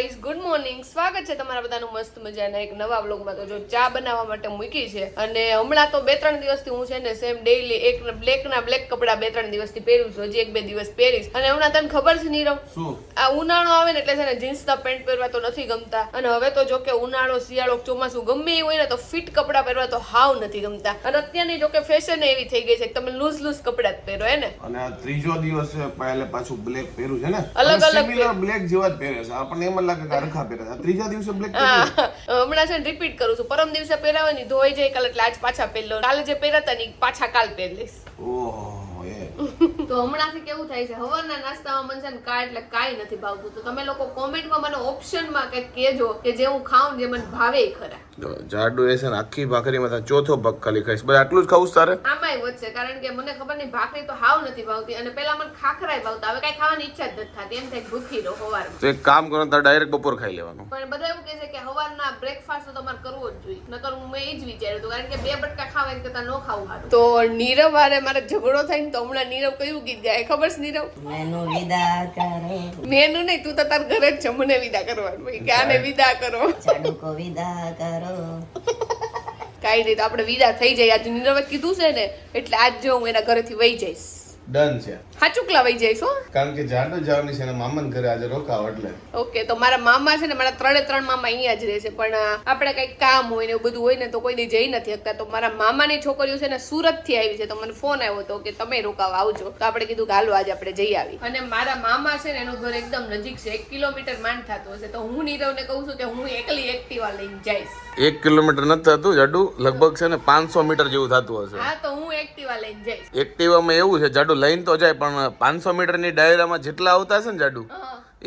guys good morning સ્વાગત છે તમારા બધાનું મસ્ત મજાના એક નવા વ્લોગમાં તો જો ચા બનાવવા માટે મૂકી છે અને હમણાં તો બે ત્રણ દિવસથી હું છે ને સેમ ડેઈલી એક બ્લેક ના બ્લેક કપડા બે ત્રણ દિવસથી પહેરું છું. હજી એક બે દિવસ પહેરીશ. અને હમણાં તને ખબર છે નીરવ? આ ઉનાળો આવે ને એટલે છે ને જીન્સના પેન્ટ પહેરવા તો નથી ગમતા. અને હવે તો જો કે ઉનાળો શિયાળો ચોમાસું ગમે એ હોય ને તો ફિટ કપડાં પહેરવા તો હાવ નથી ગમતા. અને અત્યારની જો કે ફેશન એવી થઈ ગઈ છે કે તમે લૂઝ લૂઝ કપડાં જ પહેરો હે ને? અને આ ત્રીજો દિવસ પહેલે પાછું બ્લેક પહેર્યું છે ને? અલગ અલગ બ્લેક જેવા જ પહેરે છે. આપણને એમ લાગે હરખા પહેરે ત્રીજા દિવસે બ્લેક હમણાં છે રિપીટ કરું છું. પરમ દિવસે પહેરાવાની ધોઈ જાય કાલે એટલે આજ પાછા પહેરલો કાલે જે પહેરાતા ની પાછા કાલ પહેરી લઈશ. ઓહો. એ. તો હમણાંથી કેવું થાય છે? હવારના નાસ્તામાં મને છે ને કાંઈ એટલે કાંઈ નથી ભાવતું. તો તમે લોકો કોમેન્ટમાં મને ઓપ્શનમાં કંઈક કહેજો કે જે હું ખાઉં જે મને ભાવે ખરા. જાડુ એ છે ને આખી ભાખરીમાં ચોથો ભાગ ખાલી ખાઈશ. બસ આટલું જ ખાવું તારે? આમાંય વધશે કારણ કે મને ખબર નહીં ભાખરી તો હાવ નથી ભાવતી અને પેલા મને ખાખરાય ભાવતા. હવે કાંઈ ખાવાની ઈચ્છા જ નથી થતી. એમ થાય ભૂખી રહો સવારમાં તો એક કામ કરો તારે ડાયરેક્ટ બપોર ખાઈ લેવાનું. પણ બધા એવું કહે છે કે હવારના બ્રેકફાસ્ટ તો તમારે કરવો જ જોઈએ. નકર હું મેં એ જ વિચાર્યું હતું કારણ કે બે બટકા ખાવા એમ કરતાં ન ખાવું સારું. તો નીરવ વારે મારે ઝઘડો થાય તો હમણાં નીરવ કયું ગીત ગાય? ખબર છે નીરવ? મેનુ વિદા કરો. મેનુ નહીં તું તો તાર ઘરે જ છે મને વિદા કરવાનું. ભાઈ કે આને વિદા કરો. ચાડુકો વિદા કરો. કાંઈ નહીં તો આપણે વિદા થઈ જાય આજે નીરવે કીધું છે ને એટલે આજ જો હું એના ઘરેથી વહી જઈશ. ડન છે. હાચુકલા વહી જઈશ હો. કારણ કે જાડો જવાની છે અને મામાને ઘરે આજે રોકાવ એટલે. ઓકે તો મારા મામા છે ને મારા ત્રણે ત્રણ મામા અહીંયા જ રહે છે પણ આપણે કઈ કામ હોય ને એવું બધું હોય ને તો કોઈ દી જઈ નથી શકતા. તો મારા મામાની છોકરીઓ છે ને સુરતથી આવી છે તો મને ફોન આવ્યો હતો કે તમે રોકાવ આવજો. તો આપણે કીધું કે હાલો આજે આપણે જઈ આવી. અને મારા મામા છે ને એનું ઘર એકદમ નજીક છે એક કિલોમીટર માંડ થતું હશે. તો હું નીરવને કહું છું કે હું એકલી એક્ટિવા લઈને જઈશ. એક કિલોમીટર નથી થતું જાડું લગભગ છે ને પાંચસો મીટર જેવું થતું હશે. હા તો હું એક્ટિવા લઈને જઈશ. એક્ટિવામાં એવું છે જાડું લઈને તો જાય પણ પાંચસો મીટરની ડાયરામાં જેટલા આવતા હશે ને જાડુ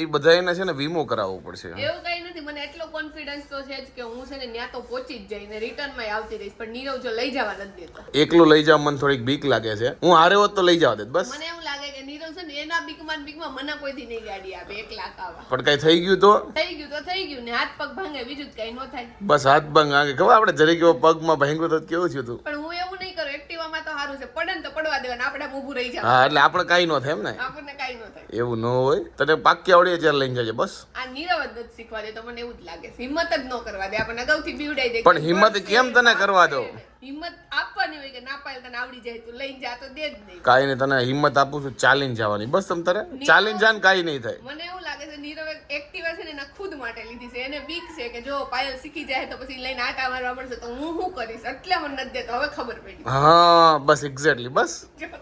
એ બધા એને છે ને વીમો કરાવવો પડશે. એવું કઈ નથી મને એટલો કોન્ફિડન્સ તો છે જ કે હું છે ને ત્યાં તો પહોંચી જ જઈને રિટર્નમાં આવતી રહીશ પણ નીરવ જો લઈ જવા નથી દેતો. એકલું લઈ જવા મને થોડીક બીક લાગે છે. હું હારે હોત તો લઈ જવા દેત બસ. મને એવું લાગે કે નીરવ છે ને એના બીકમાં બીકમાં મને કોઈ દી નહીં ગાડી આપે એક લાખ આવા. પણ કઈ થઈ ગયું તો? થઈ ગયું તો થઈ ગયું ને હાથ પગ ભાંગે બીજું કઈ ન થાય. બસ હાથ ભાંગે. ખબર આપણે જરીક પગમાં ભાંગ્યો તો કેવું થયું હતું પણ હું એવું નહીં કરું એક્ટિવામાં તો સારું છે પડે ને તો પડવા દેવાના. આપણે ઊભું રહી જાય હા એટલે આપણે કાઈ ન થાય એમ ને? આપણને કઈ ન થાય. એવું ન હોય? તને પાક્કી આવડી ત્યારે લઈને જજે બસ. આ નીરવ જ શીખવા દે તો મને એવું જ લાગે હિંમત જ ન કરવા દે આપણને અગાઉથી બીવડાઈ દે પણ હિંમત કેમ તને કરવા દો? હિંમત આપવાની હોય કે ના પાડે તને આવડી જાય તું લઈને જા તો દે જ નહીં. કાઈ નહીં તને હિંમત આપું છું ચાલીને જવાની. બસ તમ તારે ચાલીને જાન કાઈ નહીં થાય. મને એવું લાગે છે નીરવ એક્ટિવા છે ને એના ખુદ માટે લીધી છે. એને બીક છે કે જો પાયલ શીખી જાય તો પછી લઈને આટા મારવા પડશે તો હું શું કરીશ? એટલે મને નથી દેતો હવે ખબર પડી. હા બસ એક્ઝેક્ટલી બસ.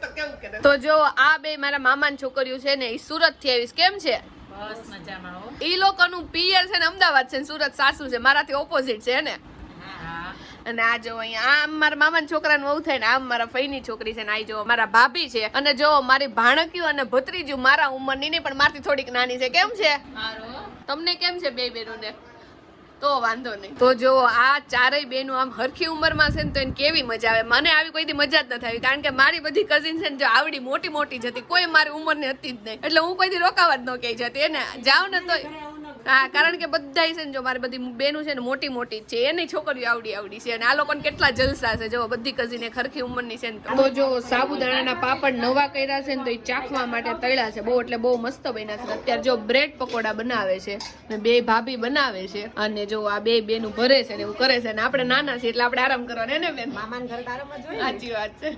તો કેવું કરે. તો જો આ બે મારા મામાની છોકરીઓ છે ને એ સુરતથી આવીશ. કેમ છે? બસ મજામાં હો. ઈ લોકોનું પિયર છે ને અમદાવાદ છે ને સુરત સાસુ છે મારાથી ઓપોઝિટ છે ને? અને આ જો અહીંયા આમ મારા મામાના છોકરાનું વહુ થાય ને આમ મારા ફઈની છોકરી છે ને આ જો મારા ભાભી છે. અને જો મારી ભાણકીઓ અને ભત્રીજું મારા ઉંમરની નહીં પણ મારથી થોડીક નાની છે. કેમ છે? તમને કેમ છે બે બેનોને? તો વાંધો નહીં. તો જો આ ચારેય બેનો આમ હરખી ઉંમરમાં છે ને તો એને કેવી મજા આવે? મને આવી કોઈથી મજા જ નથી આવી કારણ કે મારી બધી કઝિન છે ને જો આવડી મોટી મોટી જ હતી. કોઈ મારી ઉંમરની હતી જ નહીં. એટલે હું કોઈથી રોકાવા જ ન કહી જતી. એને જાવ ને તો હા કારણ કે બધા છે ને જો મારી બધી બેનું છે ને મોટી મોટી છે એની છોકરીઓ આવડી આવડી છે અને આ લોકોને કેટલા જલસા છે જો બધી કઝીને ખરખી ઉંમરની છે ને તો. જો સાબુદાણાના પાપડ નવા કર્યા છે ને તો એ ચાખવા માટે તળ્યા છે બહુ એટલે બહુ મસ્ત બન્યા છે. અત્યારે જો બ્રેડ પકોડા બનાવે છે ને બે ભાભી બનાવે છે અને જો આ બે બેનું ભરે છે ને એવું કરે છે ને આપણે નાના છીએ એટલે આપણે આરામ કરવાનો ને બેન? મામાન ઘર તારામાં સાચી વાત છે.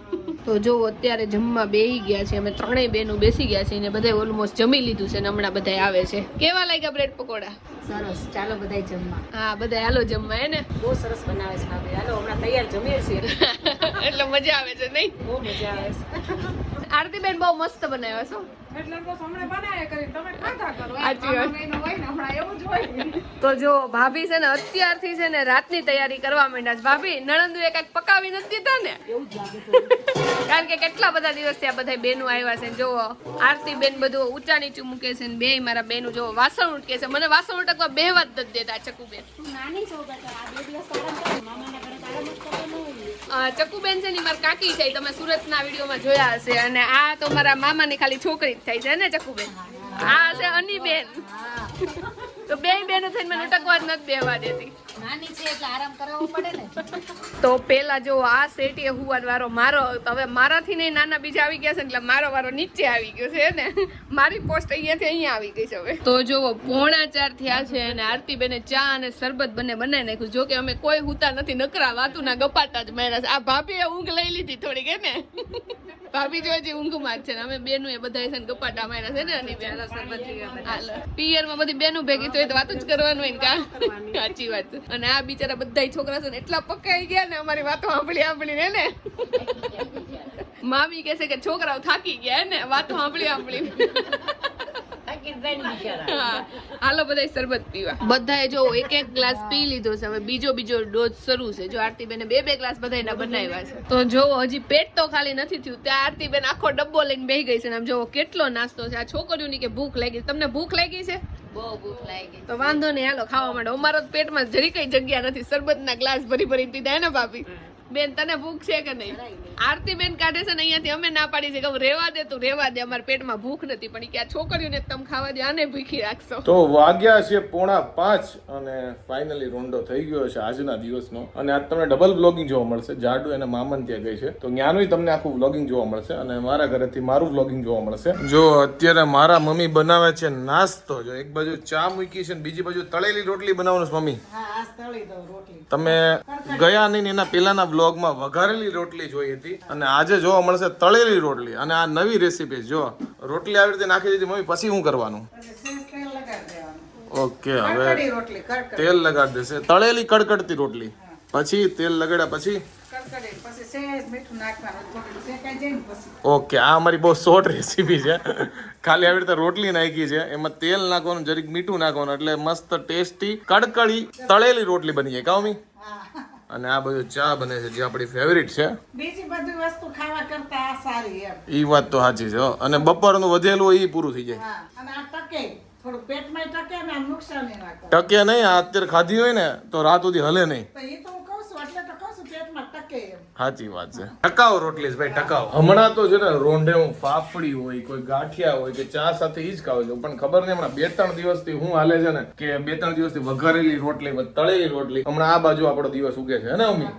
તો જો અત્યારે જમવા બેહી ગયા છે અમે ત્રણેય બેનું બેસી ગયા છે ને બધા ઓલમોસ્ટ જમી લીધું છે ને હમણાં બધા આવે છે. કેવા લાગ્યા બ્રેડ પકોડા? સરસ. ચાલો બધાય જમવા. હા બધા હાલો જમવા હે ને? બહુ સરસ બનાવે છે ભાભી. હાલો હમણાં તૈયાર જમીએ છીએ. એટલે મજા આવે છે નહીં? બહુ મજા આવે છે. આરતીબેન બહુ મસ્ત બનાવ્યા છો તો વાત. જ હોય. તો જો ભાભી છે ને અત્યારથી છે ને રાતની તૈયારી કરવા માંડ્યા છે. ભાભી નણંદુ એ કંઈક પકાવી નથી દીધા ને? કારણ કે કેટલા બધા દિવસથી આ બધા બેનો આવ્યા છે જો આરતી બેન બધું ઊંચા નીચું મૂકે છે ને બે મારા બેનું જો વાસણ ઉટકે છે. મને વાસણ ઉટકવા બે જ નથી દેતા ચકુ બેન અ, ચકુબેન છે ને મારા કાકી છે તમે સુરતના વિડીયોમાં જોયા હશે. અને આ તો મારા મામાની ખાલી છોકરી જ થાય છે ને ચકુબેન? આ છે અનીબેન. તો બે બેનો થઈને મને અટકવા જ નથી બેવા દેતી. નાની છે એટલે આરામ કરાવવો પડે ને. તો પેલા જો આ સેટીએ હુવાનો વારો મારો તો હવે મારાથી નહીં નાના બીજા આવી ગયા છે ને એટલે મારો વારો નીચે આવી ગયો છે ને? મારી પોસ્ટ અહીંયાથી અહીંયા આવી ગઈ છે હવે. તો જો પોણા ચાર થયા છે અને આરતી બેને ચા અને શરબત બંને બનાવી નાખ્યું. જો કે અમે કોઈ હુતા નથી નકરા વાતું ના ગપાટા જ માર્યા છે. આ ભાભીએ ઊંઘ લઈ લીધી થોડીક હે ને? ભાભી જો હજી ઊંઘમાં જ છે ને. અમે બેનું એ બધા છે ને ગપાટા માર્યા છે ને અને બેન હાલ. પિયરમાં બધી બેનું ભેગી તો એ તો વાત જ કરવાનું હોય ને કા? સાચી વાત અને આ બિચારા બધા છોકરા છે ને એટલા પકાઈ ગયા ને અમારી વાતો સાંભળી સાંભળીને ને? મામી કે છે કે છોકરાઓ થાકી ગયા ને? વાતો સાંભળી સાંભળી હાલો બધા શરબત પીવા. બધાએ જો એક એક ગ્લાસ પી લીધો છે. હવે બીજો બીજો ડોઝ શરૂ છે. જો આરતી બેને બે બે ગ્લાસ બધાના બનાવ્યા છે. તો જો હજી પેટ તો ખાલી નથી થયું. ત્યાં આરતી બેન આખો ડબ્બો લઈને બેહી ગઈ છે ને આમ જો કેટલો નાસ્તો છે. આ છોકરીઓની કે ભૂખ લાગી. તમને ભૂખ લાગી છે? બહુ ભૂખ લાગી તો વાંધો નહીં હાલો ખાવા માંડો અમારો પેટમાં જરી કઈ જગ્યા નથી. શરબતના ગ્લાસ ભરી ભરી પીધા ને ભાભી? બેન તને ભૂખ છે કે નહીં? આરતી બેન કાઢે છે ને અહીંયાથી અમે ના પાડી છે કે રેવા દે તું રેવા દે. અમારા પેટમાં ભૂખ નથી. પણ કે આ છોકરીઓને તમે ખાવા દે આને ભૂખી રાખશો. તો વાગ્યા છે પોણા પાંચ અને ફાઇનલી રોંડો થઈ ગયો છે આજના દિવસનો. અને આજ તમને ડબલ વ્લોગિંગ જોવા મળશે. જાડુ અને મામન ત્યાં ગઈ છે. તો જ્ઞાનુય તમને આખું વ્લોગિંગ જોવા મળશે અને મારા ઘરેથી મારું વ્લોગિંગ જોવા મળશે. જો અત્યારે મારા મમ્મી બનાવે છે નાસ્તો. જો એક બાજુ ચા મૂકી છે ને બીજી બાજુ તળેલી રોટલી બનાવવાનું મમ્મી. તમે ગયા નહીં એના પહેલાના વ્લોગમાં વઘારેલી રોટલી જોઈ હતી અને આજે જોવા મળશે તળેલી રોટલી. અને આ નવી રેસીપી જો. રોટલી આવી રીતે નાખી દીધી મમ્મી પછી શું કરવાનું? ઓકે હવે તેલ લગાડી દેશે. તળેલી કડકડતી રોટલી. પછી તેલ લગાડ્યા પછી? ઓકે આ અમારી બહુ શોર્ટ રેસીપી છે. ખાલી આવી રીતે રોટલી નાખી છે. એમાં તેલ નાખવાનું જરીક મીઠું નાખવાનું. એટલે મસ્ત ટેસ્ટી કડકડી તળેલી રોટલી બની જાય. કાઉમી અને આ બધું ચા બને છે જે આપણી ફેવરિટ છે. બીજી બધી વસ્તુ ખાવા કરતા આ સારી એમ. ઈ વાત તો સાચી છે. અને બપોરનું વધેલું ઈ પૂરું થઈ જાય. હા અને આ ટકે થોડું પેટમાં ટકે ને નુકસાન ના કરે. ટકે નહીં આ અત્યારે ખાધી હોય ને તો રાત સુધી હલે નહીં. તો એ તો હું કહું છું એટલે તો કહું છું પેટમાં ટકે એમ. સાચી વાત છે. ટકાવ રોટલી ભાઈ ટકાવ હમણાં તો છે ને રોંઢે હું ફાફડી હોય કોઈ ગાંઠિયા હોય કે ચા સાથે ઈ જ ખાવ છું. પણ ખબર નહીં હમણાં બે ત્રણ દિવસથી હું હાલે છે ને કે બે ત્રણ દિવસથી વઘારેલી રોટલી તળેલી રોટલી. હમણાં આ બાજુ આપણો દિવસ ઉગે છે ને અમી?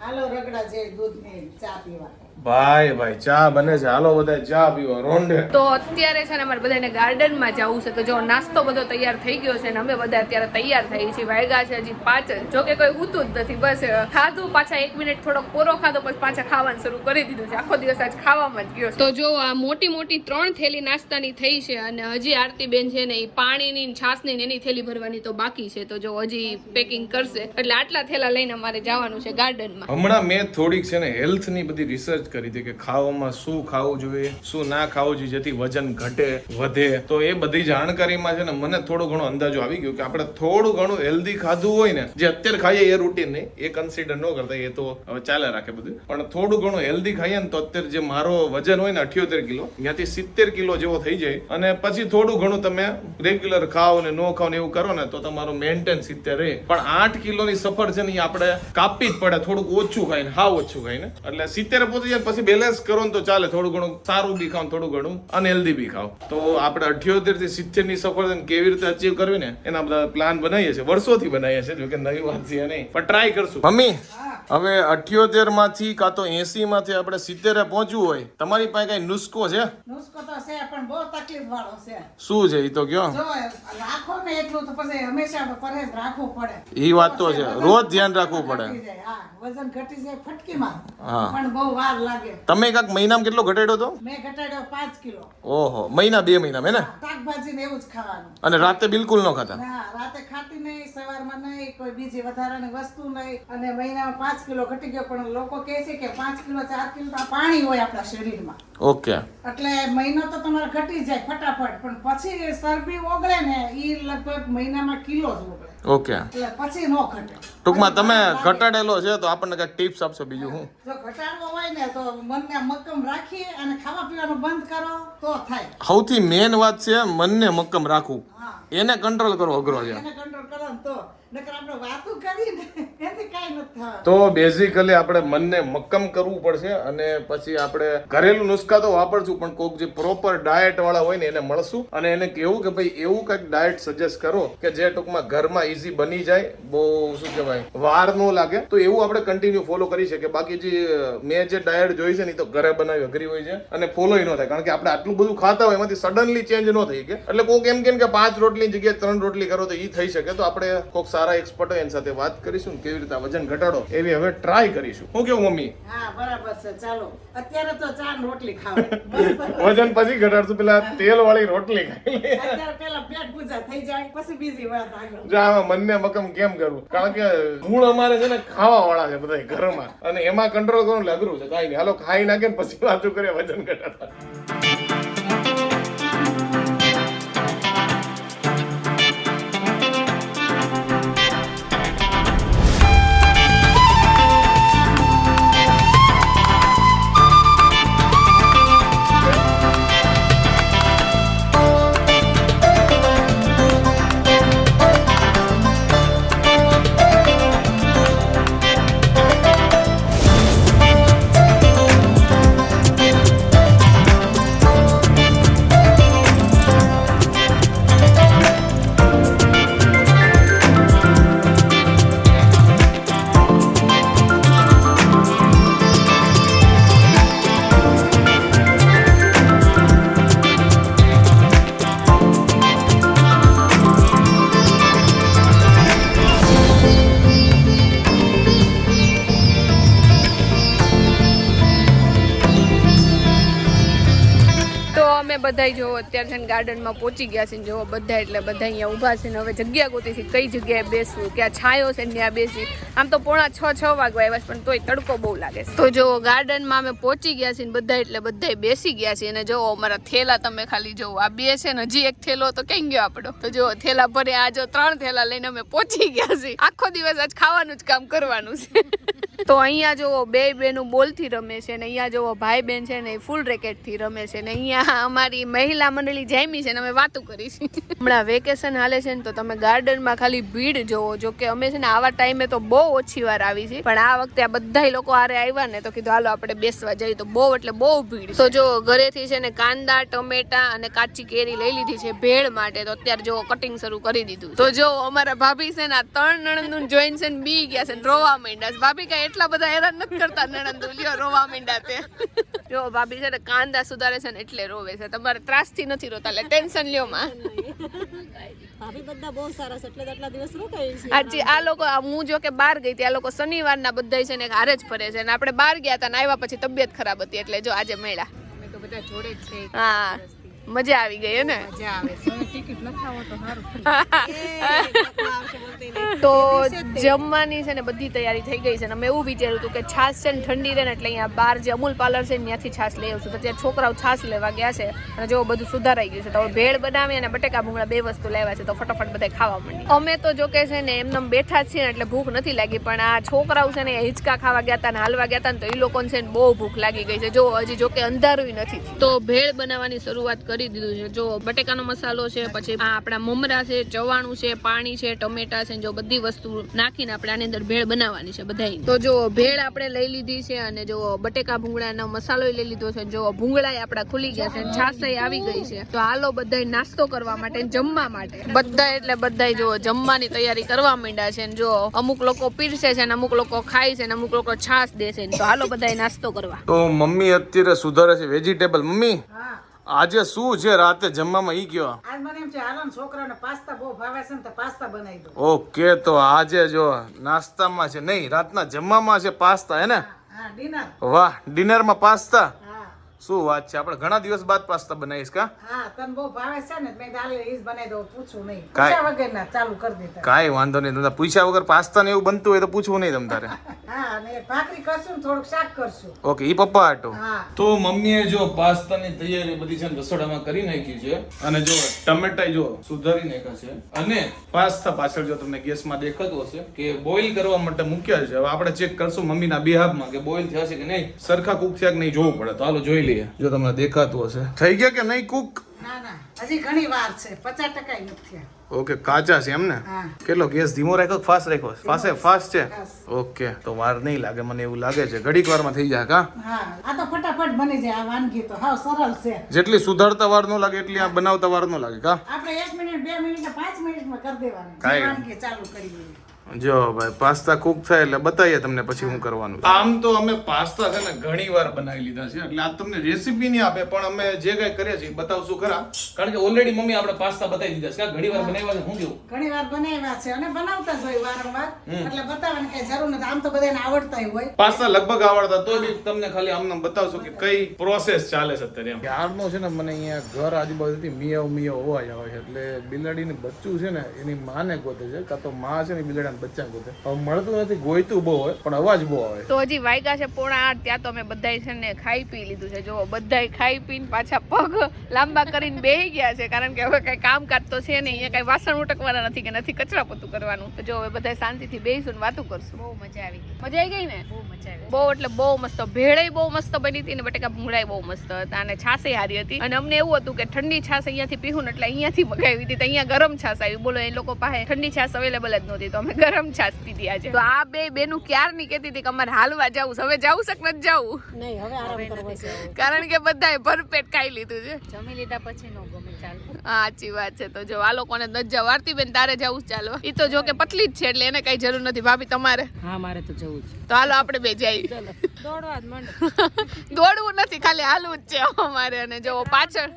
હાલો રગડા છે દૂધની ચા પીવા. ભાઈ ભાઈ ચા બને છે. હાલો બધા ચા પીવો રોંડે તો અત્યારે છે ને અમારે બધાને ગાર્ડનમાં જવું છે. તો જો નાસ્તો બધો તૈયાર થઈ ગયો છે ને અમે બધા અત્યારે તૈયાર થઈ છીએ. વાયગા છે હજી પાંચ જો કે કોઈ ઉતું જ નથી. બસ ખાધું પાછા એક મિનિટ થોડોક પોરો ખાધો પછી પાછા ખાવાનું શરૂ કરી દીધું છે. આખો દિવસ આજ ખાવામાં જ ગયો તો જો આ મોટી મોટી ત્રણ થેલી નાસ્તાની થઈ છે અને હજી આરતી બેન છે ને એ પાણીની છાસની એની થેલી ભરવાની તો બાકી છે. તો જો હજી પેકિંગ કરશે. એટલે આટલા થેલા લઈને અમારે જવાનું છે ગાર્ડનમાં. હમણાં મેં થોડીક છે ને હેલ્થની બધી રિસર્ચ કરી હતી કે ખાવામાં શું ખાવું જોઈએ, શું ના ખાવું જોઈએ, જેથી વજન ઘટે, વધે. તો એ બધી જાણકારીમાં છે ને મને થોડો ઘણો અંદાજો આવી ગયો કે આપણે થોડું ઘણું હેલ્ધી ખાધું હોય ને, જે અત્યારે ખાઈએ એ રૂટીન નહીં, એ કન્સિડર ન કરતા, એ તો હવે ચાલે રાખે બધું. પણ થોડું ઘણું હેલ્ધી ખાઈએ ને તો અત્યારે જે મારો વજન હોય ને અઠ્યોતેર કિલો, ત્યાંથી સિત્તેર કિલો જેવો થઈ જાય. અને પછી થોડું ઘણું તમે રેગ્યુલર ખાઓ ને નો ખાઓ ને એવું કરો ને, તો તમારું મેન્ટેન સિત્તેર રહે. પણ આઠ કિલોની સફર છે ને એ આપણે કાપી જ પડે, થોડુંક ઓછું ખાઈને હા ઓછું ખાઈને. એટલે સિત્તેર જાય પછી બેલેન્સ કરો ને તો ચાલે. થોડું ઘણું સારું બી ખાવ થોડું ઘણું અનહેલ્ધી બી ખાવ. તો આપણે અઠ્યોતેરથી સિત્તેરની સફળતા કેવી રીતે અચીવ કરવી ને એના બધા પ્લાન બનાવીએ છીએ. વર્ષોથી બનાવીએ છીએ જોકે નવી વાત છે નહીં. પણ ટ્રાય કરશું. મમ્મી હવે અઠ્યોતેરમાંથી કાં તો એસી માંથી આપણે સિત્તેરે પહોંચવું હોય તમારી પાસે કઈ નુસ્ખો છે? નુસ્ખો તો છે પણ બહુ તકલીફ વાળો છે. શું છે એ તો કયો? રાખો ને એટલું તો પછી હંમેશા પરેજ રાખવું પડે. એ વાત તો છે. રોજ ધ્યાન રાખવું પડે. હા વજન ઘટી જાય ફટકીમાં. પણ બહુ વાર લાગે. તમે કાક મહિનામાં કેટલો ઘટાડ્યો તો? મેં ઘટાડ્યો પાંચ કિલો. ઓહો મહિના બે મહિનામાં હે ને? શાકભાજી ને એવું જ ખાવાનું. અને રાતે બિલકુલ ન ખાતા? ના રાતે ખાતી નહીં સવારમાં નહીં કોઈ બીજી વધારાની વસ્તુ નહીં. અને મહિનામાં પાંચ કિલો ઘટી ગયો પણ લોકો કહે છે કે પાંચ કિલો ચાર કિલો પાણી હોય આપણા શરીરમાં. ઓકે. એટલે મહિનો તો તમારે ઘટી જાય ફટાફટ પણ પછી સરબી ઓગળે ને એ લગભગ મહિનામાં કિલો જ ઓગળે. ઓકે. એટલે પછી નો ઘટે. ટૂંકમાં તમે ઘટાડેલો છે તો આપણને કઈ ટિપ્સ આપશો બીજું હું જો ઘટાડવો હોય ને તો મનને મક્કમ રાખીએ અને ખાવા પીવાનું બંધ કરો તો થાય. સૌથી મેન વાત છે મનને મક્કમ રાખવું. એને કંટ્રોલ કરવો અઘરો છે. એને કંટ્રોલ કરો તો નકર આપણે વાતું કરી તો બેઝિકલી આપણે મનને મક્કમ કરવું પડશે અને પછી આપણે ઘરેલું નુસ્ખા તો વાપરશું, પણ કોઈક જે પ્રોપર ડાયટ વાળા હોય ને એને મળશું. અને એને કેવું કે ભાઈ, એવું કંઈક ડાયટ સજેસ્ટ કરો કે જે ટૂંકમાં ઘરમાં ઈઝી બની જાય. બહુ શું કહેવાય, વાર ન લાગે. તો એવું આપણે કન્ટિન્યુ ફોલો કરી શકીએ. બાકી જે, મેં જે ડાયટ જોઈ છે ને તો ઘરે બનાવી અઘરી હોય છે. અને ફોલો ન થાય. કારણ કે આપણે આટલું બધું ખાતા હોય, એમાંથી સડનલી ચેન્જ ન થઈ કે એટલે કોઈક એમ કે પાંચ રોટલી જગ્યાએ ત્રણ રોટલી કરો તો એ થઈ શકે. તો આપણે કોઈક સારા એક્સપર્ટ હોય એની સાથે વાત કરીશું કેવી રીતે વજન ઘટાડો એવી હવે ટ્રાય કરીશું. હું કેવું મમ્મી? હા બરાબર છે ચાલો. અત્યારે તો ચા રોટલી ખાવ વજન પછી ઘટાડશું પેલા તેલ વાળી રોટલી ખાઈ. અત્યારે પેલા પેટ પૂજા થઈ જાય પછી બીજી વાત આગળ. જા મનને મકમ કેમ કરવું કારણ કે મૂળ અમારે છે ને ખાવા વાળા છે બધા ઘરમાં. અને એમાં કંટ્રોલ કરવું લગરું છે કાઈ નહીં. હાલો ખાઈ નાખે ને પછી વાતો કરે વજન ઘટાડવા. બધા જો અત્યારે છે ને ગાર્ડનમાં પહોંચી ગયા છે ને જો બધા એટલે બધા અહીંયા ઊભા છે ને હવે જગ્યા ગોતી છે કઈ જગ્યાએ બેસવું, ક્યાં છાયો છે ને ત્યાં બેસી. આમ તો પોણા છ છ વાગવા આવ્યા છે, પણ તોય તડકો બહુ લાગે છે. તો જો ગાર્ડનમાં અમે પહોંચી ગયા છીએ બધા એટલે બધા બેસી ગયા છે અને જો અમારા થેલા તમે ખાલી જોવો આ બે છે ને હજી એક થેલો તો કઈ ગયો આપણો? તો જો થેલા ભરે આ જો ત્રણ થેલા લઈને અમે પહોંચી ગયા છીએ. આખો દિવસ આજ ખાવાનું જ કામ કરવાનું છે. તો અહીંયા જોવો બે બેનું બોલથી રમે છે ને અહીંયા જોવો ભાઈ બેન છે ને એ ફૂલ રેકેટથી રમે છે ને અહીંયા અમારી મહિલા મંડળી જામી છે ને અમે વાતો કરી છે હમણાં વેકેશન હાલે છે ને તો તમે ગાર્ડનમાં ખાલી ભીડ જોવો જો કે અમે છે ને આવા ટાઈમે તો બહુ ઓછી વાર આવી છે પણ આ વખતે આ બધા લોકો હારે આવ્યા ને તો કીધું હાલો આપણે બેસવા જઈએ તો બહુ એટલે બહુ ભીડ તો જો ઘરેથી છે ને કાંદા ટમેટા અને કાચી કેરી લઈ લીધી છે ભેળ માટે તો અત્યારે જો કટિંગ શરૂ કરી દીધું તો જો અમારા ભાભી છે ને આ ત્રણ નણંદનું જોઈન છે ને બી ગયા છે રોવા માંડ્યા ભાભી કઈ એટલા બધા હેરાન નથી કરતા નણંદુ. લ્યો રોવા માંડ્યા તે. જો ભાભી છે ને કાંદા સુધારે છે ને એટલે રોવે છે. તમારે ત્રાસથી નથી રોતા એટલે ટેન્શન લ્યો માં. ભાભી બધા બહુ સારા છે એટલે આટલા દિવસ રોકાઈ છે. આજે આ લોકો હું જો કે બહાર ગઈ હતી આ લોકો શનિવારના બધા છે ને હારે જ ફરે છે. ને આપણે બહાર ગયા હતા ને આવ્યા પછી તબિયત ખરાબ હતી એટલે જો આજે મળ્યા. અમે તો બધા જોડે જ છે. હા. મજા આવી ગઈ ને? તો જમવાની છે ને બધી તૈયારી થઈ ગઈ છે ને અમે એવું વિચાર્યું હતું કે છાશ છે ને ઠંડી રહે ને એટલે અહીંયા બહાર જે અમૂલ પાર્લર છે ત્યાંથી છાશ લઈ આવશું. તો ત્યાં છોકરાઓ છાશ લેવા ગયા છે અને જો બધું સુધારાઈ ગયું છે. તો હવે ભેળ બનાવી અને બટેકા ભૂંગળા બે વસ્તુ લેવા છે. તો ફટાફટ બધા ખાવા માંડી અમે તો જો કે છે ને એમને બેઠા જ છીએ ને એટલે ભૂખ નથી લાગી. પણ આ છોકરાઓ છે ને હિચકા હિંચકા ખાવા ગયા હતા ને હાલવા ગયા હતા ને તો એ લોકોને છે ને બહુ ભૂખ લાગી ગઈ છે. જો હજી જો કે અંધારું નથી તો ભેળ બનાવવાની શરૂઆત કરી દીધું છે. જો બટેકાનો મસાલો છે પછી આ આપણા મમરા છે ચવાણું છે પાણી છે ટમેટા છે જો બધી વસ્તુ નાખીને આપણે આની અંદર ભેળ બનાવવાની છે બધાય. તો જો ભેળ આપણે લઈ લીધી છે અને જો બટેકા ભૂંગળાનો મસાલો લઈ લીધો છે. જો ભૂંગળા આપણા ખુલી ગયા છે છાસય આવી ગઈ છે. તો હાલો બધાય નાસ્તો કરવા માટે જમવા માટે. બધા એટલે બધા જો જમવાની તૈયારી કરવા માંડ્યા છે ને જો અમુક લોકો પીરસે છે ને અમુક લોકો ખાય છે ને અમુક લોકો છાસ દે છે ને. તો હાલો બધાય નાસ્તો કરવા. તો મમ્મી અત્યારે સુધારે છે વેજીટેબલ મમ્મી? હા. આજે શું છે રાતે જમવામાં ઈ ગયો આજ મને એમ છે હાલો છોકરાને પાસ્તા બહુ ભાવે છે ને તો પાસ્તા બનાવી દો. ઓકે તો આજે જો નાસ્તામાં છે નહીં રાતના જમવામાં છે પાસ્તા હે ને? હા ડિનર. વાહ ડિનરમાં પાસ્તા? શું વાત છે? આપણે ઘણા દિવસ બાદ પાસ્તા બનાવીશ કા? હા તને બહુ ભાવે છે ને મેં દાલ ઈસ બનાવી દઉં પૂછું નહીં. કાંઈ- પૂછ્યા વગર ના ચાલુ કરી દીધા કાંઈ વાંધો નહીં તમને પૂછ્યા વગર પાસ્તા ને એવું બનતું હોય તો પૂછવું નહીં તમ તારે. હા અને ભાખરી કરશું થોડુંક શાક કરશું. ઓકે ઈ પપ્પા આટો હા. તો મમ્મીએ જો પાસ્તાની તૈયારી બધી છે ને રસોડામાં કરી નાખી છે અને જો ટમેટા જો સુધારી નાખ્યા છે અને પાસ્તા પાછળ જો તમને ગેસમાં દેખાતું હશે કે બોઇલ કરવા માટે મૂક્યા છે. હવે આપણે ચેક કરશું મમ્મીના બિહાબમાં કે બોઈલ થયા છે કે નહીં. સરખા કુક થયા કે નહીં જોવું પડે. તો હાલો જોઈ લઈએ. જો તમને દેખાતું હશે. થઈ ગયા કે નહીં કુક ના ના. હજી ઘણી વાર છે. પચાસ ટકા નથી ઓકે કાચા છે એમ ને કેટલો ગેસ ધીમો રાખ્યો ફાસ્ટ રાખ્યો? ફાસ્ટ ફાસ્ટ છે? ઓકે તો વાર નહીં લાગે મને એવું લાગે છે. ઘડીક વારમાં થઈ જાય કા હા. આ તો ફટાફટ બની જાય આ વાનગી તો. હાવ સરળ છે. જેટલી સુધારતા વાર નો લાગે એટલી આ બનાવતા વાર નો લાગે કા? આપણે એક મિનિટ બે મિનિટ ને પાંચ મિનિટમાં કરી દેવાની. વાનગી ચાલુ કરી દેવી જો ભાઈ પાસ્તા કુક થાય એટલે બતાવીએ તમને પછી હું કરવાનું. આમ તો અમે પાસ્તા છે ને ઘણી વાર બનાવી લીધા છે. એટલે આ તમને રેસીપી નહીં આપે પણ અમે જે કઈ કરીએ છીએ બતાવશું ખરા. કારણ કે ઓલરેડી મમ્મી આપણે પાસ્તા બતાવી દીધા છે. ઘણી વાર બનાવ્યા છે હું કેવું? ઘણી વાર બનાવ્યા છે અને બનાવતા જ હોય વારંવાર. એટલે બતાવવાની કઈ જરૂર નથી. આમ તો બધાને આવડતા હોય. પાસ્તા લગભગ આવડતા તો બી તમને ખાલી આમને બતાવશું કે કઈ પ્રોસેસ ચાલે છે અત્યારે એમ. યારનો છે ને મને અહીંયા ઘર આજુબાજુથી મિયાવ મિયાવ હોવા આવે છે. એટલે બિલાડીને બચ્ચું છે ને એની માને ગોતે છે. કાં તો માં છે ને બિલાડીના બચ્ચા ગોતે હવે મળતું નથી ગોઈતું બહુ હોય પણ અવાજ બહુ આવે. તો હજી વાયગા છે પોણા આઠ ત્યાં તો અમે બધાય છે ને ખાઈ પી લીધું છે. જો બધાય ખાઈ પીને પાછા પગ લાંબા કરીને બેહી ગયા છે કારણ કે હવે કઈ કામકાજ તો છે નહીં. અહીંયા કઈ વાસણ ઉટકવાના નથી કે નથી કચરા પોતું કરવાનું. તો જો હવે બધા શાંતિથી બેહીશું ને વાતું કરશું. બહુ મજા આવી મજા આવી ગઈ ને? બહુ મજા આવી. બહુ એટલે બહુ મસ્ત. ભેળે બહુ મસ્ત બની હતી ને બટેકા ભૂંગળાય બહુ મસ્ત હતા અને છાસે હારી હતી. અને અમને એવું હતું કે ઠંડી છાસ અહીંયાથી પીવું ને એટલે અહીંયાથી મગાવી હતી. તો અહીંયા ગરમ છાશ આવી. બોલો એ લોકો પાસે ઠંડી છાસ અવેલેબલ જ નહોતી. તો અમે ગરમ છાસ પીધી આજે. તો આ બે બેનું ક્યારની કેતી હતી કે અમારે હાલવા જવું હવે જવું શક નથી જવું? નહીં હવે આરામ કરવો છે. કારણ કે બધાએ ભરપેટ ખાઈ લીધું છે. જમી લીધા પછી નો ગમે ચાલવું હા સાચી વાત છે. તો જો આ લોકોને નથી જવું. આરતી બેન તારે જવું જ ચાલો એ તો જો કે પતલી જ છે એટલે એને કઈ જરૂર નથી. ભાભી તમારે? હા મારે તો જવું છે. તો હાલો આપણે બે જઈએ. દોડવા જ મંડ. દોડવું નથી ખાલી હાલવું જ છે અમારે. અને જો પાછળ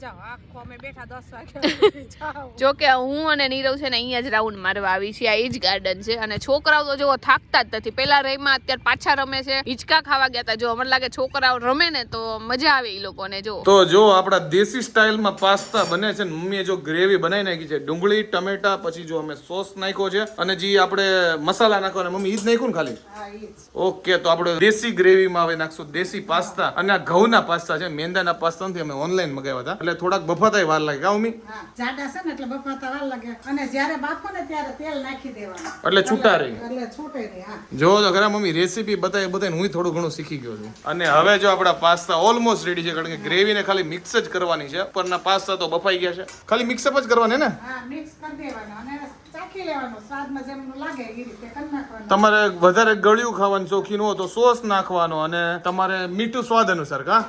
જાઓ આખો અમે બેઠા દસ વાગે જાઓ. જો કે હું અને નીરવ છે ને અહીંયા જ રાઉન્ડ મારવા આવી છીએ આ એજ ગાર્ડન છે. અને છોકરાઓ તો જો થાકતા જ નથી. પેલા રહીમાં અત્યારે પાછા રમે છે. હિંચકા ખાવા ગયા હતા જો મને લાગે છોકરાઓ રમે ને તો મજા આવે એ લોકોને જો. તો જો આપણા દેશી સ્ટાઇલમાં પાસ્તા બને છે ને મમ્મીએ જો ગ્રેવી બનાવી નાખી છે ડુંગળી ટમેટા પછી જો અમે સોસ નાખ્યો છે અને જે આપણે મસાલા નાખવાના મમ્મી ઈ જ નાખ્યું ને ખાલી? હા ઈ જ ઓકે તો આપણે દેશી ગ્રેવીમાં હવે નાખશું દેશી પાસ્તા. અને આ ઘઉંના પાસ્તા છે મેંદાના પાસ્તા નથી અમે ઓનલાઈન મગાવ્યા હતા. એટલે થોડાક બફાતાય વાર લાગે. કા મમ્મી હા જાડા છે ને એટલે બફાતા વાર લાગે. અને જ્યારે બાફો ને ત્યારે તેલ નાખી દેવાનું. એટલે છૂટા રહી એટલે છૂટે રહી હા. જો જો ઘરે મમ્મી રેસીપી બતાવી બતાવીને હું થોડું ઘણું શીખી ગયો છું. અને હવે જો આપણા પાસ્તા ઓલમોસ્ટ રેડી છે કારણ કે ગ્રેવીને ખાલી મિક્સ જ કરવાની છે પરના પાસ્તા તો બફાઈ ગયા છે. ખાલી મિક્સઅપ જ કરવાની ને? હા મિક્સ કરી દેવાનું અને ચાખી લેવાનું. સ્વાદમાં જેમ લાગે એ રીતે કરી નાખવાનું. તમારે વધારે ગળ્યું ખાવાનું શોખીન હો તો સોસ નાખવાનો અને તમારે મીઠું સ્વાદ અનુસાર કા?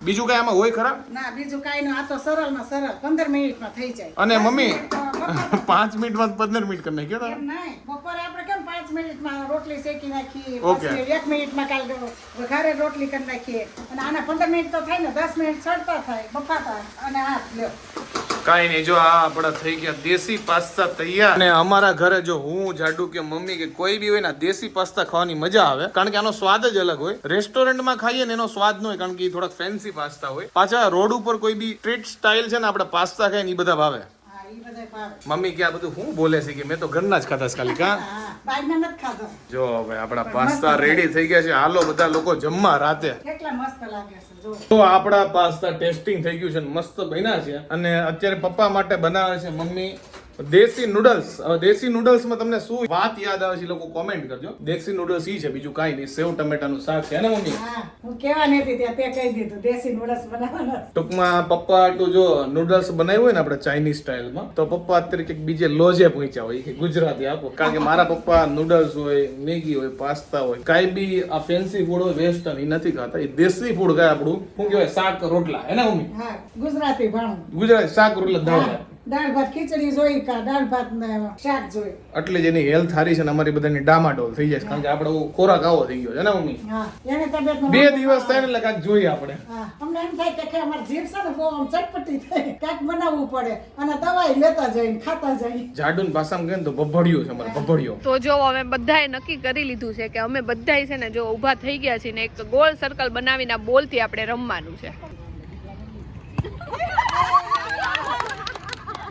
બીજું કઈ આમાં હોય ખરા? ના બીજું કઈ નહીં આ તો સરળમાં સરળ પંદર મિનિટમાં થઈ જાય. અને મમ્મી પાંચ મિનિટમાં પંદર મિનિટ કરી નાખ્યો નહીં બપોરે આપણે કેમ પાંચ મિનિટમાં રોટલી શેકી નાખીએ. પછી એક મિનિટમાં કાલ વઘારે રોટલી કરી નાખીએ. અને આના પંદર મિનિટ તો થાય ને દસ મિનિટ ચડતા થાય બફાતા અને આ લ્યો. કાઈ નહીં, જો આ આપણા થઈ ગયા દેશી પાસ્તા તૈયાર. અને અમારા ઘરે જો હું, જાડુ કે મમ્મી કે કોઈ બી હોય ને દેશી પાસ્તા ખાવાની મજા આવે. કારણ કે આનો સ્વાદ જ અલગ હોય. રેસ્ટોરન્ટમાં ખાઈએ ને એનો સ્વાદ ન હોય, કારણ કે એ થોડાક ફેન્સી પાસ્તા હોય. પાછા રોડ ઉપર કોઈ બી સ્ટ્રીટ સ્ટાઇલ છે ને આપણે પાસ્તા ખાય ને એ બધા ભાવે. મમ્મી કે આ બધું હું બોલે છે કે મેં તો ઘરના જ ખાધા ખાલી કા? જો ભાઈ આપણા પાસ્તા રેડી થઈ ગયા છે. હાલો બધા લોકો જમવા રાતે. કેટલા મસ્ત લાગે છે જો. તો આપણા પાસ્તા ટેસ્ટિંગ થઈ ગયું છે મસ્ત બન્યા છે. અને અત્યારે પપ્પા માટે બનાવે છે મમ્મી દેશી નૂડલ્સ હવે દેશી નૂડલ્સમાં તમને શું વાત યાદ આવે છે લોકો કોમેન્ટ કરજો. દેશી નૂડલ્સ ઈ છે બીજું કાંઈ નહીં. સેવ ટમેટાનું શાક છે ને મમ્મી? હું કહેવાની નથી ત્યાં તે કહી દીધું દેશી નૂડલ્સ બનાવવાના ટૂંકમાં પપ્પા આટલું જો નૂડલ્સ બનાવ્યું હોય ને આપણે ચાઇનીઝ સ્ટાઇલમાં તો પપ્પા અત્યારે કંઈક બીજે લોજે પહોંચ્યા હોય કે ગુજરાતી આપો. કારણ કે મારા પપ્પા નૂડલ્સ હોય મેગી હોય પાસ્તા હોય કાંઈ બી આ ફેન્સી ફૂડ હોય વેસ્ટર્ન એ નથી ખાતા. એ દેશી ફૂડ ખાય આપણું શું કહેવાય શાક રોટલા. હે ને મમ્મી? ગુજરાતી ભાણું. ગુજરાતી શાક રોટલા દાળ. દાળ ભાત ખીચડી જોઈ કા દાળ ભાત ને શાક જોઈ એટલે જેની હેલ્થ સારી છે ને અમારી બધાની ડામાડોલ થઈ જાય છે. કારણ કે આપણે ખોરાક આવો થઈ ગયો છે ને મમ્મી? હા એને તબિયત બે દિવસ થાય ને એટલે કાંઈક જોઈએ આપણે. હા અમને એમ થાય કે કે અમારી જીભ છે ને બહુ આમ ચટપટી થાય કાંઈક બનાવવું પડે. અને દવાઈ લેતા જઈને ખાતા જઈ જાડુન ભાષામાં કહે તો ભભડિયો છે અમારે ભભડિયો. તો જો અમે બધાએ નક્કી કરી લીધું છે કે અમે બધાય છે ને જો ઊભા થઈ ગયા છીએ ને એક ગોળ સર્કલ બનાવીને બોલથી આપણે રમવાનું છે.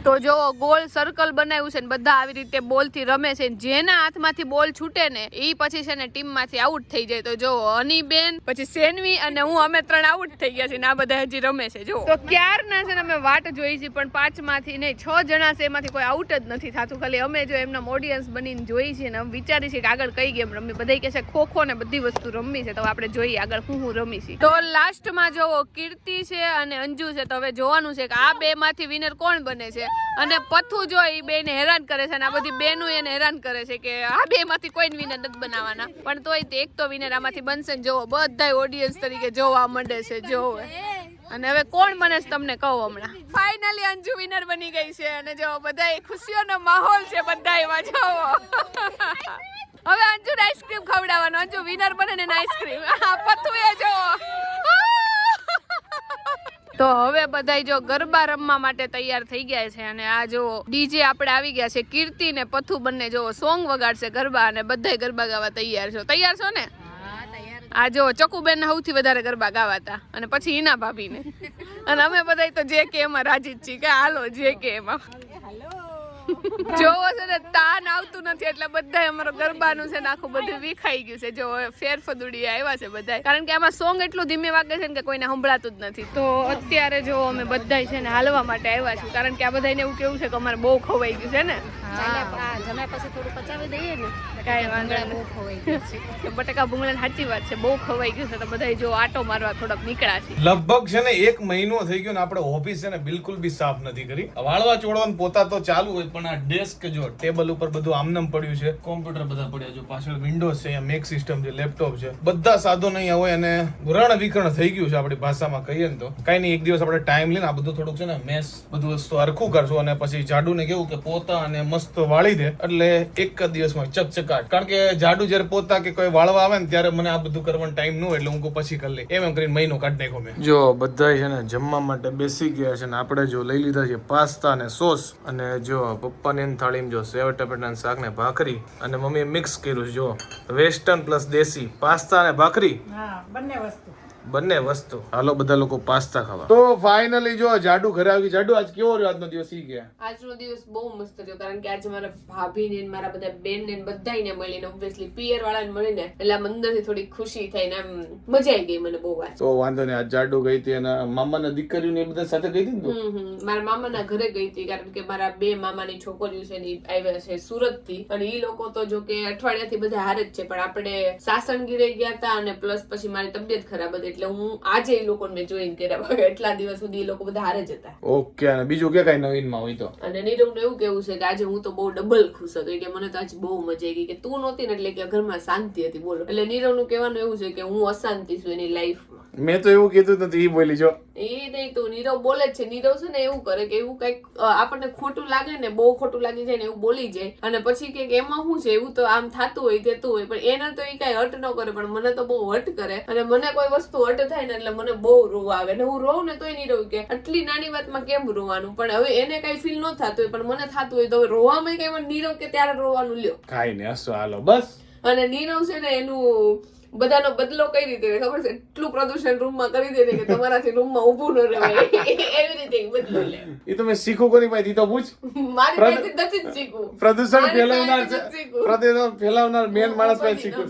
તો જો ગોલ સર્કલ બનાવ્યું છે ને બધા આવી રીતે બોલથી રમે છે જેના હાથમાંથી બોલ છૂટે ને એ પછી છે ને ટીમમાંથી આઉટ થઈ જાય. તો જો હનીબેન પછી સેનવી અને હું અમે ત્રણ આઉટ થઈ ગયા છીએ ને આ બધા હજી રમે છે. જો. તો ક્યારના છે ને અમે વાટ જોઈ છે પણ પાંચમાંથી નહીં છ જણા છે એમાંથી કોઈ આઉટ જ નથી થતું. ખાલી અમે જો એમના ઓડિયન્સ બનીને જોઈ છીએ ને અમે વિચારી છીએ કે આગળ કઈ ગેમ રમવી બધા કહે છે ખો ખો ને બધી વસ્તુ રમવી છે. તો આપણે જોઈએ આગળ હું હું રમી છીએ તો લાસ્ટમાં જોવો કીર્તિ છે અને અંજુ છે તો હવે જોવાનું છે કે આ બે માંથી વિનર કોણ બને છે? અને પથ્થુ જો એ બેને હેરાન કરે છે અને આ બધી બેનો એને હેરાન કરે છે કે આ બે માંથી કોઈ વિનર નથી બનાવવાના. પણ તોય તે એક તો વિનર આમાંથી બનશે ને જોવો. બધા ઓડિયન્સ તરીકે જોવા માંડે છે, જોવે. અને હવે કોણ છે તમને કહું હમણાં? ફાઇનલી અંજુ વિનર બની ગઈ છે અને જો બધા ખુશીઓનો માહોલ છે બધા એમાં જોવો. હવે અંજુ આઈસ્ક્રીમ ખવડાવવાનો. અંજુ વિનર બને ને આઈસ્ક્રીમ આ પથ્થુ એ જો તો હવે બધાય જો ગરબા રમવા માટે તૈયાર થઈ ગયા છે અને આ જો ડીજે આપણે આવી ગયા છે કીર્તિ ને પથુ બંને જો સોંગ વગાડશે ગરબા અને બધાય ગરબા ગાવા તૈયાર છો. તૈયાર છો ને? આ જો ચકુબેન સૌથી વધારે ગરબા ગાવાતા અને પછી ઈના ભાભીને. અને અમે બધાય તો જે કે એમાં રાજી જ છીએ કે હાલો જે કે એમાં. જોવો છે ને આવતું નથી એટલે બધા અમારો ગરબાનું છે ને આખું બધું વિખાઈ ગયું છે. જો ફેરફદુડી આવ્યા છે બધા કારણ કે આમાં સોંગ એટલું ધીમે વાગે છે કે કોઈને સંભળાતું જ નથી. તો અત્યારે જો અમે બધા છે ને હાલવા માટે આવ્યા છું કારણ કે આ બધાને એવું કેવું છે કે અમારે બહુ ખવાઈ ગયું છે ને? જમ્યા પછી થોડું પચાવી દઈએ ને. કાંઈ વાંધો બહુ ખવાઈ ગયું છે. નહીં બટાકા ભૂંગળા સાચી વાત છે બહુ ખવાઈ ગયું છે તો બધા જો આટો મારવા થોડાક નીકળ્યા છે. લગભગ છે ને એક મહિનો થઈ ગયો ને આપણે ઓફિસ છે ને બિલકુલ બી સાફ નથી કરી. વાળવા ચોડવાનું પોતા તો ચાલુ હોય પણ આ ડેસ્ક જો ટેબલ ઉપર બધું આમનામ પડ્યું છે. કોમ્પ્યુટર બધા પડ્યા જો પાછળ વિન્ડોઝ છે મેક સિસ્ટમ છે લેપટોપ છે. બધા સાધનો અહીંયા હોય અને રણ વિકરણ થઈ ગયું છે આપણી ભાષામાં કહીએ ને તો. કઈ નહીં એક દિવસ આપણે ટાઈમ લઈને આ બધું થોડુંક છે ને મેસ બધું વસ્તુ હરખું કરશું અને પછી જાડુને કેવું કે પોતા અને મસ્ત વાળી દે. એટલે એક જ દિવસમાં ચકચકાટ કારણ કે જાડુ જ્યારે પોતા કે કોઈ વાળવા આવે ને ત્યારે મને આ બધું કરવાનો ટાઈમ ન હોય એટલે હું પછી કરી લઈ. એમ એમ કરીને મહિનો કાઢી નાખ્યો મેં. જો બધા છે ને જમવા માટે બેસી ગયા છે ને આપણે જો લઈ લીધા છે પાસ્તા અને સોસ અને જો પપ્પાની થાળીમાં જો સેવ ટમેટાનું શાક ને ભાખરી અને મમ્મીએ મિક્સ કર્યું છે જો વેસ્ટર્ન પ્લસ દેશી પાસ્તા અને ભાખરી. હા બંને વસ્તુ. બંને વસ્તુ. હાલો બધા લોકો પાસ્તા ખાવા. તો ફાઇનલી જો જાડુ ઘરે આવી જાડુ આજ કેવો રહ્યો આજનો દિવસ? ઈ ગયા આજનો દિવસ બહુ મસ્ત રહ્યો કારણ કે આજે મારા ભાભી ને મારા બધા બેન ને બધાને મળીને ઓબ્વિયસલી પિયર વાળાને મળીને એટલે આમ અંદરથી થોડી ખુશી થઈને આમ મજા આવી ગઈ મને બહુ વાત તો વાંધો નહીં આજ જાડુ ગઈ હતી અને મામાના દીકરીઓ ને બધા સાથે ગઈ હતી ને. મારા મામાના ઘરે ગઈ હતી કારણ કે મારા બે મામાની છોકરીઓ છે ને આવ્યા છે સુરતથી અને ઈ લોકો તો જો કે અઠવાડિયાથી બધા હારે જ છે પણ આપણે સાસણગીરે ગયા હતા અને પ્લસ પછી મારી તબિયત ખરાબ હતી એટલે હું આજે એ લોકોને મેં જોઈન કર્યા વગર એટલા દિવસ સુધી એ લોકો બધા હારે જ હતા. ઓકે અને બીજું કે કઈ નવીનમાં હોય તો? અને નીરવનું એવું કેવું છે કે આજે હું તો બહુ ડબલ ખુશ હતો. કે મને તો આજે બહુ મજા આવી ગઈ કે તું નહોતી ને એટલે કે ઘરમાં શાંતિ હતી બોલો. એટલે નીરવનું કહેવાનું એવું છે કે હું અશાંતિ છું એની લાઈફમાં મેં તો એવું કીધું નથી ઈ બોલી જો. એ નહીં તું નીરવ બોલે જ છે. નીરવ છે ને એવું કરે કે એવું કંઈક આપણને ખોટું લાગે ને બહુ ખોટું લાગી જાય ને એવું બોલી જાય. અને પછી કે એમાં શું છે એવું તો આમ થતું હોય તેતું હોય પણ એને તો એ કઈ હટ ન કરે પણ મને તો બહુ હટ કરે. અને મને કોઈ વસ્તુ હટ થાય ને એટલે મને બહુ રોવા આવે. ને હું રોઉં ને તોય નીરવ કે આટલી નાની વાતમાં કેમ રોવાનું? પણ હવે એને કઈ ફીલ ન થતું હોય પણ મને થતું હોય તો હવે રોવામાં કઈ નીરવ કે ત્યારે રોવાનું લ્યો. કાઈ નહીં હસો હાલો બસ. અને નીરવ છે ને એનું બધાનો બદલો કઈ રીતે ખબર છે? એટલું પ્રદૂષણ રૂમમાં કરી દે કે તમારાથી રૂમમાં ઊભું ન રહેવાય. એવી રીતે બદલો લે. એ તો મેં શીખું કોની પાસેથી તો પૂછ મારી પાસેથી નથી શીખું. પ્રદૂષણ ફેલાવનાર પ્રદૂષણ ફેલાવનાર મેન માણસ પાસે શીખું.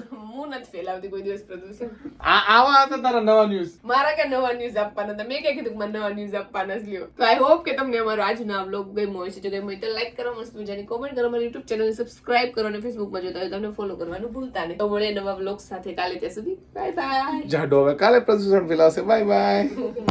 હું નથી ફેલાવતી કોઈ દિવસ પ્રદૂષણ. આ આવા હતા તારા નવા ન્યૂઝ મારા કે નવા ન્યૂઝ આપવાના હતા? મેં કઈ કીધું મને નવા ન્યૂઝ આપવાના જ લ્યો. તો આઈ હોપ કે તમને અમારો આજનો આ બ્લોગ ગમ્યો હશે. જો ગમ્યો તો લાઈક કરો મસ્ત મજાની કોમેન્ટ કરો. મારી યુટ્યુબ ચેનલ સબસ્ક્રાઇબ કરો અને ફેસબુકમાં જોતા હોય તો તમને ફોલો કરવાનું ભૂલતા નહીં. તો મળે નવા બ્લોગ સાથે કાલે ત્યાં સુધી. બાય બાય જાડો હવે કાલે પ્રદૂષણ ફેલાવશે. Bye bye